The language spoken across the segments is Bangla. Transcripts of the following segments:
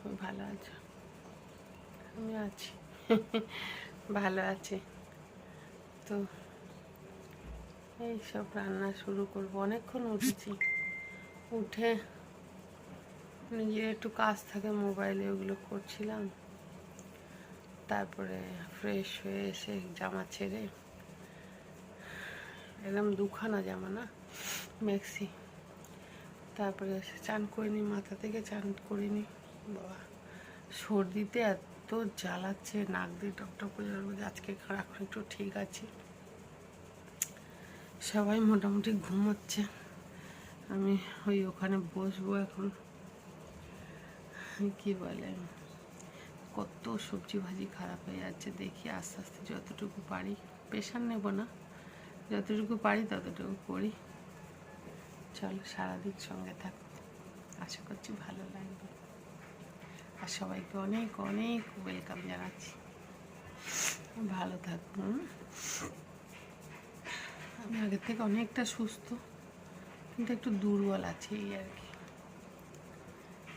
সবাই ভালো আছো। আমি আছি। ভালো আছি। তো এই সব রান্না শুরু করব। অনেকক্ষণ উঠেছি। উঠে নিজের একটু কাজ থাকে, মোবাইলে ওগুলো করছিলাম। তারপরে ফ্রেশ হয়ে এসে জামা ছেড়ে এরকম দুখানা জামা, না? মেক্সি। তারপরে এসে চান করিনি, মাথা থেকে চান করিনি। বাবা, সর্দিতে এত জ্বালাচ্ছে, নাক দিয়ে টকটক করে জ্বলছে আজকে এখন একটু ঠিক আছে। সবাই মোটামুটি ঘুমাচ্ছে। আমি ওই ওখানে বসবো এখন। কি বলে, কত সবজি ভাজি খারাপ হয়ে যাচ্ছে, দেখি আস্তে আস্তে যতটুকু পারি। প্রেশার নেব না, যতটুকু পারি ততটুকু করি। চলো সারাদিন সঙ্গে থাকো। আশা করছি ভালো লাগবে। আর সবাইকে অনেক অনেক ওয়েলকাম জানাচ্ছি। ভালো হুম? আমি আগের থেকে অনেকটা সুস্থ, কিন্তু একটু দুর্বল আছে এই আর কি।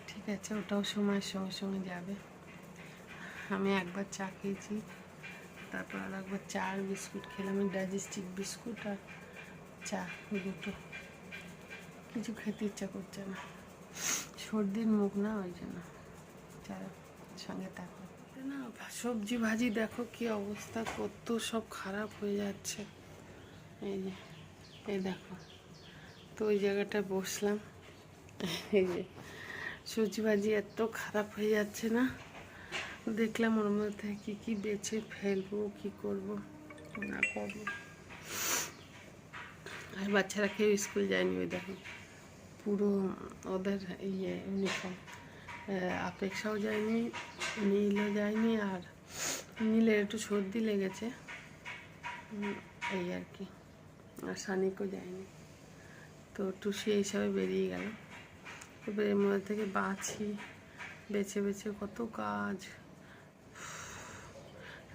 ঠিক আছে, ওটাও সময়ের সঙ্গে সঙ্গে যাবে। আমি একবার চা খেয়েছি, তারপর আর একবার চা আর বিস্কুট খেলাম ডাইজেস্টিভ বিস্কুট আর চা দুটো। কিছু খেতে ইচ্ছা করছে না। সর্দির মুখ না, ওই জন্য। সঙ্গে থাকো। না, সবজি ভাজি দেখো কি অবস্থা, কত সব খারাপ হয়ে যাচ্ছে। এই যে, এই দেখো, তো ওই জায়গাটায় বসলাম। এই যে, সবজি ভাজি এত খারাপ হয়ে যাচ্ছে না। দেখলাম ওর মধ্যে কি কি বেছে ফেলব, কি করব, না করব। আর বাচ্চারা কেউ স্কুল যায়নি ওই দেখো, পুরো ওদের ইয়ে ইউনিফর্ম আপেক্ষাও যায়নি, নীলও যায়নি আর নীলের একটু সর্দি লেগেছে। এই আর কি। আর সানিকও যায়নি। তো টুসি হিসাবে বেরিয়ে গেল। এবার এর মধ্যে থেকে বাছি, বেছে বেছে কত কাজ।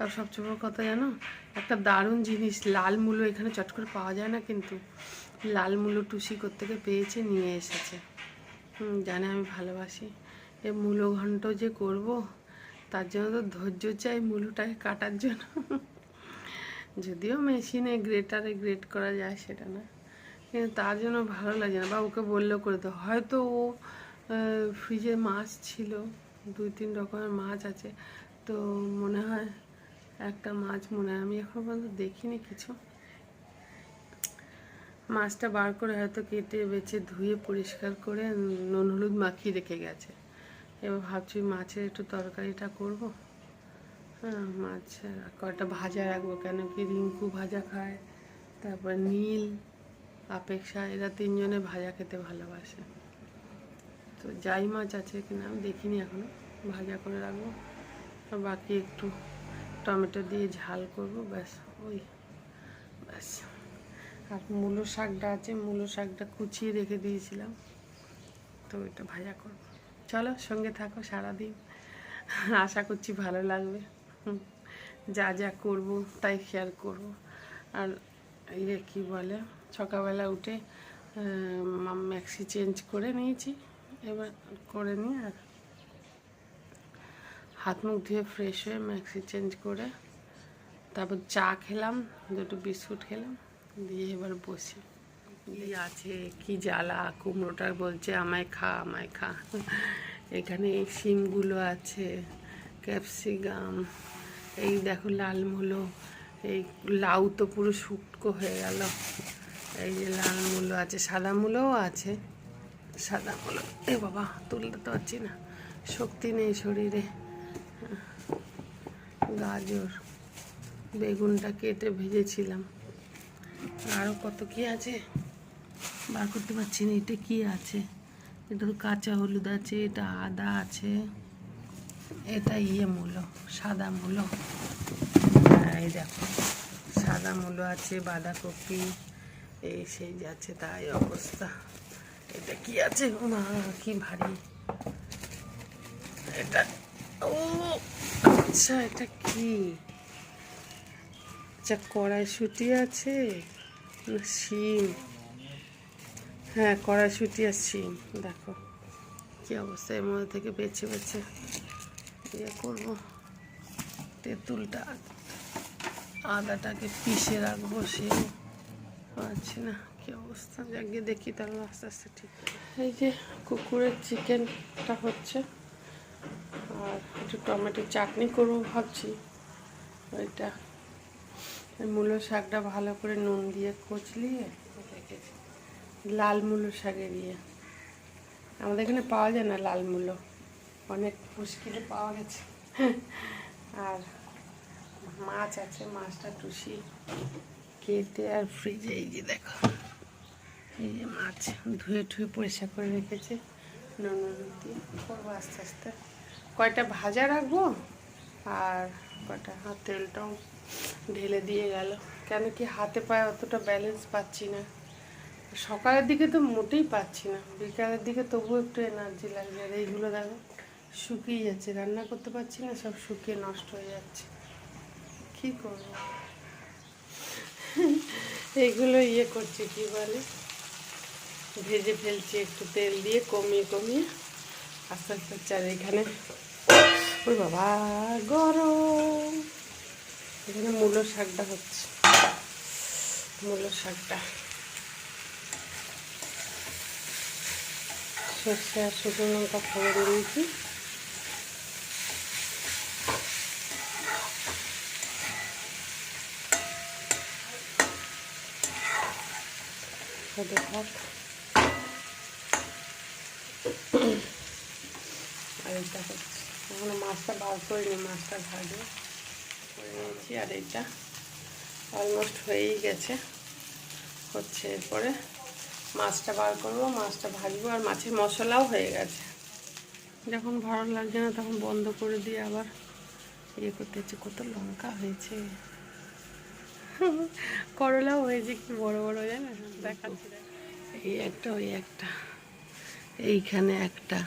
আর সবচেয়ে বড় কথা জানো, একটা দারুণ জিনিস, লাল মূলো এখানে চট করে পাওয়া যায় না কিন্তু লাল মূলো টুসি থেকে পেয়েছে, নিয়ে এসেছে। জানে আমি ভালোবাসি। এ মূলো ঘন্ট যে করব, তার জন্য তো ধৈর্য চাই মূলোটাকে কাটার জন্য। যদিও মেশিনে গ্রেটারে গ্রেট করা যায় সেটা না, কিন্তু তার জন্য ভালো লাগে না। বা ওকে বললেও করে তো হয়তো ও ফ্রিজে মাছ ছিল, দুই তিন রকমের মাছ আছে, তো মনে হয় একটা মাছ মনে হয়। আমি এখন পর্যন্ত দেখিনি কিছু। মাছটা বার করে হয়তো কেটে, বেছে, ধুয়ে, পরিষ্কার করে নুন, হলুদ মাখিয়ে রেখে গেছে। এবার ভাবছি মাছের একটু তরকারিটা করব। হ্যাঁ মাছ কয়টা ভাজা রাখব কেন কি রিঙ্কু ভাজা খায়, তারপর নীল, আপেক্ষা, এরা তিনজনে ভাজা খেতে ভালোবাসে। তো যাই মাছ আছে কিনা আমি দেখিনি এখনও, ভাজা করে রাখব। বাকি একটু টমেটো দিয়ে ঝাল করব, ব্যাস, ওই, ব্যাস। আর মূলো শাকটা আছে, মূলো শাকটা কুচিয়ে রেখে দিয়েছিলাম, তো ওইটা ভাজা করব। চলো সঙ্গে থাকো সারাদিন। আশা করছি ভালো লাগবে। যা যা করব তাই শেয়ার করব। আর এই যে কী বলে, সকালবেলা উঠে ম্যাক্সি চেঞ্জ করে নিয়েছি। এবার করে নিয়ে আর হাত মুখ ধুয়ে ফ্রেশ হয়ে ম্যাক্সি চেঞ্জ করে তারপর চা খেলাম, দুটো বিস্কুট খেলাম, দিয়ে এবার বসি। আছে, কি জ্বালা, কুমড়োটা বলছে, আমায় খা আমায় খা। এখানে এই শিমগুলো আছে, ক্যাপসিকাম, এই দেখো লাল মূলো, এই লাউ তো পুরো শুটকো হয়ে গেল। এই যে লাল মূলো আছে, সাদা মূলোও আছে, সাদা মূলো। এ বাবা, তুলতে তো পারছি না, শক্তি নেই শরীরে। গাজর, বেগুনটা কেটে ভেজেছিলাম। আরও কত কি আছে? বার করতে পারছি না, এটা কি আছে? এটা তো কাঁচা হলুদ আছে, এটা আদা আছে, এটা ইয়ে মূলো, সাদা মূলো। এই দেখো, সাদা মূলো আছে, বাঁধাকপি, এই সেই যাচ্ছে তাই অবস্থা। এটা কি আছে মা, কি ভারী। এটা, ও আচ্ছা এটা কি? আচ্ছা কড়াইশুটি আছে শিম? হ্যাঁ কড়াইশুটি আর শিম, দেখো। কী অবস্থা, এর মধ্যে থেকে বেছে বেছে ইয়ে করব। তেঁতুলটা, আদাটাকে পিষে রাখব সে পাচ্ছি না, কী অবস্থা যাকে দেখি তাহলে আস্তে আস্তে ঠিক। এই যে কুকুরের চিকেনটা হচ্ছে, আর একটু টমেটো চাটনি করব ভাবছি। ওইটা মূলো শাকটা ভালো করে নুন দিয়ে কচলিয়ে রেখেছি। লাল মূলো শাকে দিয়ে। আমাদের এখানে পাওয়া যায় না লাল মূলো। অনেক মুশকিলে পাওয়া গেছে। আর মাছ আছে, মাছটা টুসি, কেটে আর ফ্রিজে এই যে দেখো। এই যে মাছ ধুয়ে ঠুয়ে পরিষ্কার করে রেখেছে। নুন হলুদ দিয়ে করব আস্তে আস্তে। কয়টা ভাজা রাখব? আর কয়টা? হাত তেলটাও ঢেলে দিয়ে গেল। কেন কি হাতে পায়ে অতটা ব্যালেন্স পাচ্ছি না। সকালের দিকে তো মোটেই পাচ্ছি না, বিকালের দিকে তবুও একটু এনার্জি লাগছে, আর এইগুলো দেখো, শুকিয়ে যাচ্ছে, রান্না করতে পারছি না, সব শুকিয়ে নষ্ট হয়ে যাচ্ছে, কী করব? এইগুলো ইয়ে করছি, কি বলে, ভেজে ফেলছি একটু তেল দিয়ে, কমিয়ে কমিয়ে, আস্তে আস্তে চার এখানে, ওই বাবা, গরম, এখানে মূলো শাকটা হচ্ছে, মূলো শাকটা। সর্ষে আর শুকনো লঙ্কা ফোড়ন দিয়েছি। থাক আর এটা হচ্ছে এখনও মাছটা বার করিনি মাছটা ভাজে করে নিয়েছি আর এটা অলমোস্ট হয়েই গেছে। হচ্ছে এরপরে মাছটা বার করব, মাছটা ভাজবো, আর মাছের মশলাও হয়ে গেছে। যখন ভালো লাগছে না, তখন বন্ধ করে দিয়ে আবার ইয়ে করতে হচ্ছে, কত লঙ্কা হয়েছে। করলাও হয়েছে, কি বড় বড় জানো? দেখাচ্ছি দেখ। এই একটা, ওই একটা। এইখানে একটা।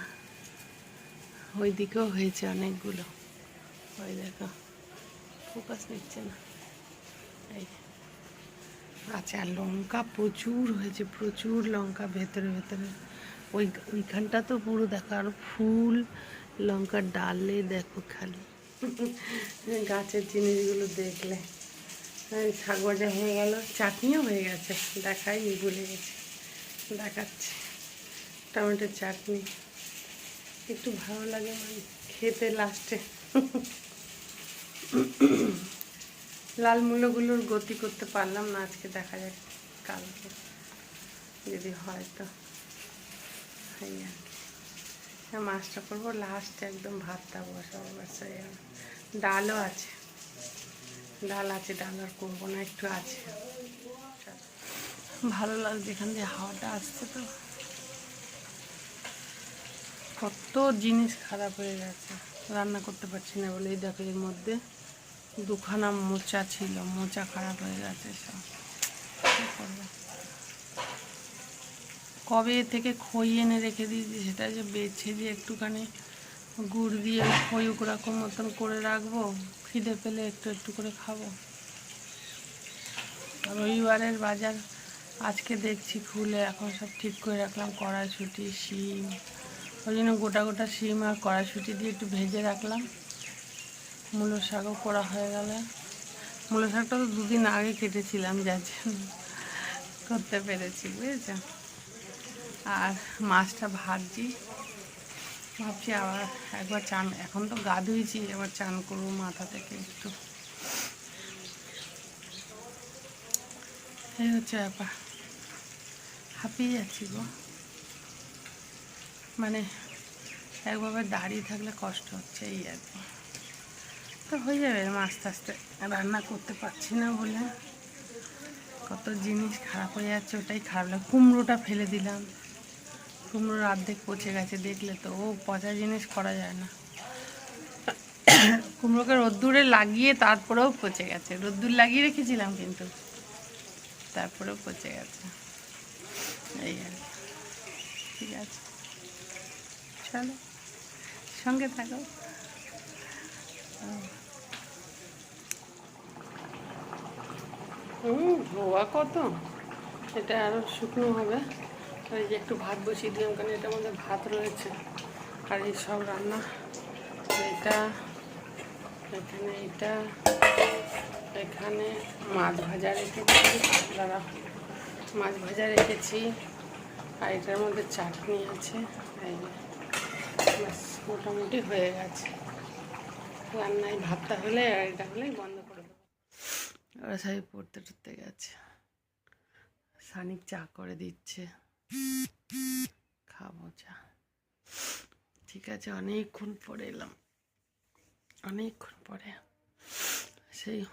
ওই দিকেও হয়েছে অনেকগুলো। ওই দেখো ফোকাস নিচ্ছে না। এই আচ্ছা লঙ্কা প্রচুর হয়েছে, প্রচুর লঙ্কা ভেতরে ভেতরে। ওই, ওইখানটা তো পুরো দেখো, আর ফুল লঙ্কার ডালে দেখো খালি। গাছের জিনিসগুলো দেখলে। শাক হয়ে গেল, চাটনিও হয়ে গেছে, দেখাইনি, ভুলে গেছে। দেখাচ্ছে টমেটোর চাটনি। একটু ভালো লাগে মানে খেতে লাস্টে লাল মূলগুলোর গতি করতে পারলাম না, আজকে দেখা যাক কালকে যদি হয় তো। এই মাছটা করব লাস্টে একদম ভাতটা বসাবো বাস গেল ডালও আছে। ডাল আছে, ডাল আর করব না, একটু আছে। ভালো লাগছে এখান দিয়ে হাওয়াটা আসছে তো। কত জিনিস খারাপ হয়ে গেছে। রান্না করতে পারছি না বলে, এই দেখো এর মধ্যে। দুখানা মোচা ছিল, মোচা খারাপ হয়ে গেছে সব? কবে থেকে খই এনে রেখে দিয়েছি সেটা যে বেছে দিয়ে একটুখানি গুড় দিয়ে খই ওরকম মতন করে রাখব, খিদে পেলে একটু একটু করে খাব। রবিবারের বাজার আজকে দেখছি খুলে, এখন সব ঠিক করে রাখলাম, কড়াইশুঁটি, শিম। ওই জন্য গোটা গোটা শিম আর কড়াইশুঁটি দিয়ে একটু ভেজে রাখলাম। মূলো শাকও করা হয়ে গেল। মূলো শাকটা তো দুদিন আগে কেটেছিলাম, যার জন্য করতে পেরেছি, বুঝেছ? আর মাছটা ভাজছি। ভাবছি আবার একবার চান, এখন তো গা ধুয়েছি এবার চান করব মাথা থেকে একটু। এই হচ্ছে ব্যাপার। হাঁপিয়ে যাচ্ছি গো। মানে একভাবে দাঁড়িয়ে থাকলে কষ্ট হচ্ছে, এই আর কি। তো হয়ে যাবে এরম আস্তে আস্তে। রান্না করতে পারছি না বলে। কত জিনিস খারাপ হয়ে যাচ্ছে, ওটাই খারাপ লাগে কুমড়োটা ফেলে দিলাম। কুমড়োর অর্ধেক পচে গেছে, দেখলে তো ও পচা জিনিস করা যায় না। কুমড়োকে রোদ্দুরে লাগিয়ে তারপরেও পচে গেছে। রোদ্দুর লাগিয়ে রেখেছিলাম কিন্তু, তারপরেও পচে গেছে। এই আর। ঠিক আছে। চলো, সঙ্গে থাকো। হুম হওয়া কত এটা আরও শুকনো হবে। ওই যে একটু ভাত বসিয়ে দিলাম, কারণ এটার মধ্যে ভাত রয়েছে। আর এই সব রান্না, এটা, এখানে এটা, এখানে মাছ ভাজা রেখেছি। দাদা মাছ ভাজা রেখেছি। আর এটার মধ্যে চাটনি আছে। এই ব্যাস, মোটামুটি হয়ে গেছে। রান্নায় ভাতটা হলে আর এটা হলেই বন্ধ করে দেবো। ওরা সবাই পড়তে টড়তে গেছে। সানিক চা করে দিচ্ছে। খাব চা। ঠিক আছে, অনেকক্ষণ পরে এলাম। অনেকক্ষণ পরে। সেই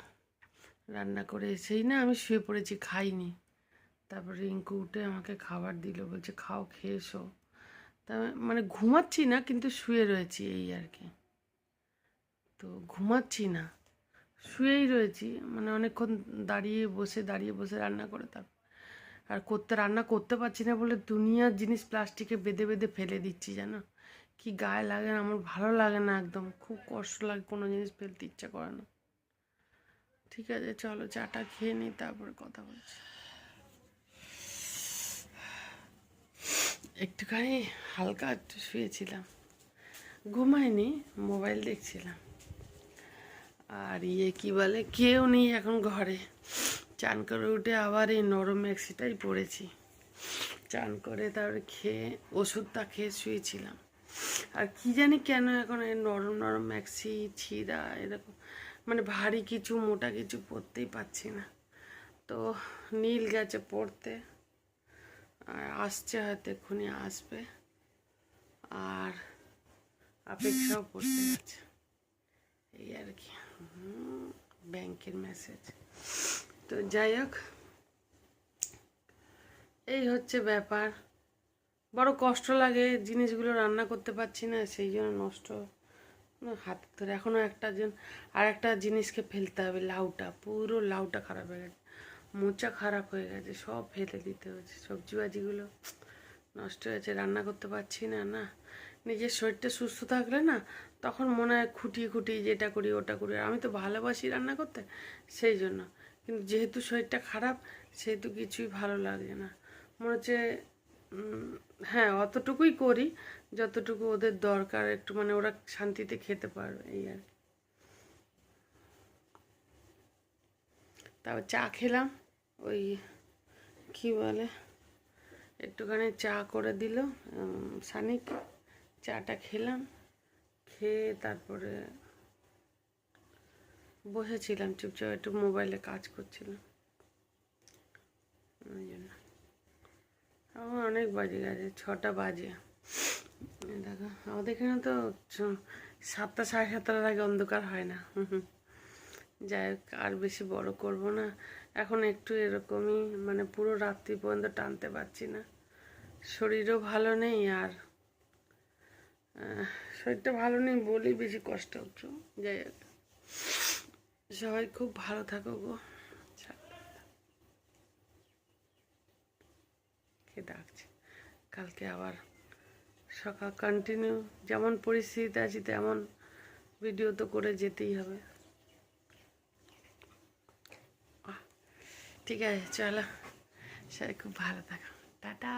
রান্না করে এসেই না আমি শুয়ে পড়েছি, খাইনি। তারপর রিঙ্কু উঠে আমাকে খাবার দিল, বলছে, খাও খেয়ে এসো তা মানে ঘুমাচ্ছি না, কিন্তু শুয়ে রয়েছি এই আর কি। তো ঘুমাচ্ছি না। শুয়েই রয়েছি। মানে অনেকক্ষণ দাঁড়িয়ে বসে দাঁড়িয়ে বসে রান্না করে তারপর আর করতে, রান্না করতে পারছি না বলে দুনিয়ার জিনিস প্লাস্টিকে বেঁধে বেঁধে ফেলে দিচ্ছি, জানো? কি গায়ে লাগে না, আমার ভালো লাগে না একদম। খুব কষ্ট লাগে কোনো জিনিস ফেলতে, ইচ্ছা করে না। ঠিক আছে, চলো চাটা খেয়ে নিই, তারপরে কথা বলছি। একটুখানি হালকা একটু শুয়েছিলাম। ঘুমাইনি, মোবাইল দেখছিলাম। আর ইয়ে কি বলে, কেউ নেই এখন ঘরে। চান করে উঠে আবার এই নরম ম্যাক্সিটাই পড়েছি। চান করে তারপরে খেয়ে, ওষুধটা খেয়ে শুয়েছিলাম। আর কি জানি কেন এখন এই নরম নরম ম্যাক্সি, ছিঁড়া, এরকম মানে ভারী কিছু, মোটা কিছু পরতেই পাচ্ছি না। তো নীল গেছে পড়তে। আর আসছে হয়তো এক্ষুনি আসবে। আর অপেক্ষাও করতে গেছে। এই আর কি। ব্যাংকের মেসেজ তো যাই হোক, এই হচ্ছে ব্যাপার। বড় কষ্ট লাগে জিনিসগুলো রান্না করতে পারছি না, সেই জন্য নষ্ট। হাত ধরে এখনও একটা জন আর একটা জিনিসকে ফেলতে হবে, লাউটা। পুরো লাউটা খারাপ হয়ে গেছে। মোচা খারাপ হয়ে গেছে, সব ফেলে দিতে হয়েছে। সবজি বাজিগুলো নষ্ট হয়েছে, রান্না করতে পারছি না না। নিজের শরীরটা সুস্থ থাকলে না, তখন মনে হয় খুঁটিয়ে খুঁটিয়ে যেটা করি ওটা করি। আমি তো ভালোবাসি রান্না করতে, সেই জন্য। কিন্তু যেহেতু শরীরটা খারাপ, সেহেতু কিছুই ভালো লাগে না। মনে হচ্ছে হ্যাঁ অতটুকুই করি, যতটুকু ওদের দরকার, একটু মানে ওরা শান্তিতে খেতে পারবে, এই আর। তারপর চা খেলাম, ওই কি বলে, একটুখানি চা করে দিল সানিক। চাটা খেলাম, খেয়ে তারপরে বসেছিলাম, চুপচাপ একটু মোবাইলে কাজ করছিলাম। ওই জন্য। আমার অনেক বাজে গেছে, ছটা বাজে। দেখো, আমাদের এখানে তো সাতটা সাড়ে সাতটার আগে অন্ধকার হয় না। যাই হোক, আর বেশি বড় করব না। এখন একটু এরকমই মানে পুরো রাত্রি পর্যন্ত টানতে পারছি না। শরীরও ভালো নেই আর শরীরটা ভালো নেই বলেই বেশি কষ্ট হচ্ছে। যাই হোক। সবাই খুব ভালো থাকো গো। কে ডাকছে? কালকে আবার সকাল কন্টিনিউ যেমন পরিস্থিতিতে আছি তেমন ভিডিও তো করে যেতেই হবে। ঠিক আছে, চলো। সবাই খুব ভালো থাকো। টাটা।